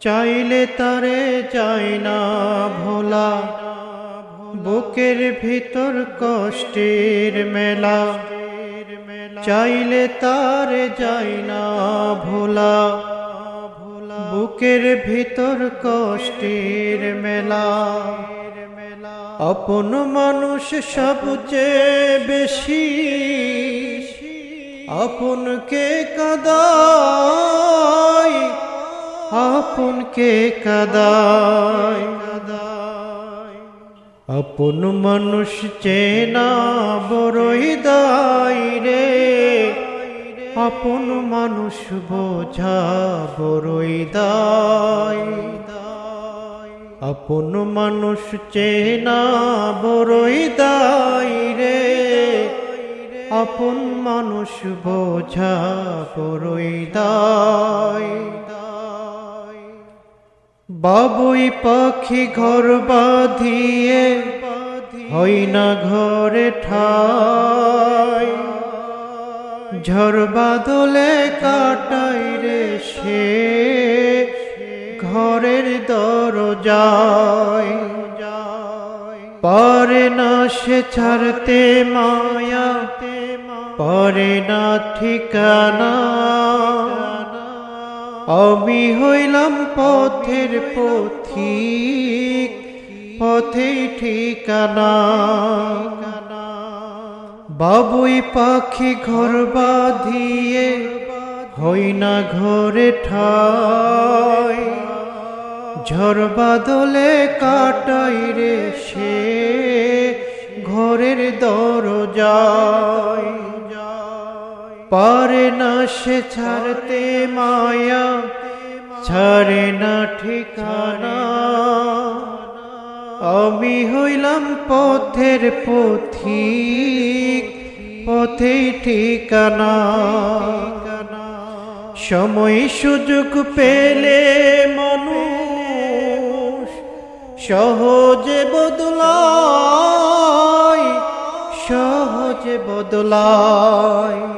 চাইলে তারে চাই না ভোলা। বুকের ভিতর কষ্টের মেলা। চাইলে তারে যাই না ভোলা। বুকের ভিতর কষ্টের মেলা। আপন মানুষ সবচেয়ে বেশি। আপনকে কাদায় আপনকে কাদায়। আপন মানুষ চেনা বড়ই দায় রে। আপন মানুষ বোঝা বড়ই দায়। আপন মানুষ চেনা বড়ই দায় রে। আপন মানুষ বোঝা বড়ই দায়। বাবুই পাখি ঘর বাঁধিয়ে হয় না ঘরে ঠাই। ঝড় বাদলে কাটাই রে সে ঘরের দরজায়। পারে না সে ছাড়তে মায়া, পারে না ঠিকানা। আমি হইলাম পথের পথিক পথে ঠিকানা। বাবুই পাখি ঘর বাঁধিয়ে হই না ঘরে ঠাই। ঝড় বাদলে কাটাই রে সে ঘরের দরজায়। পারে না সে ছাড়তে মায়া, ছাড়ে না ঠিকানা। আমি হইলাম পথের পথিক পথে ঠিকানা। সময় সুযোগ পেলে মানুষ সহজে বদলায় সহজে বদলায়।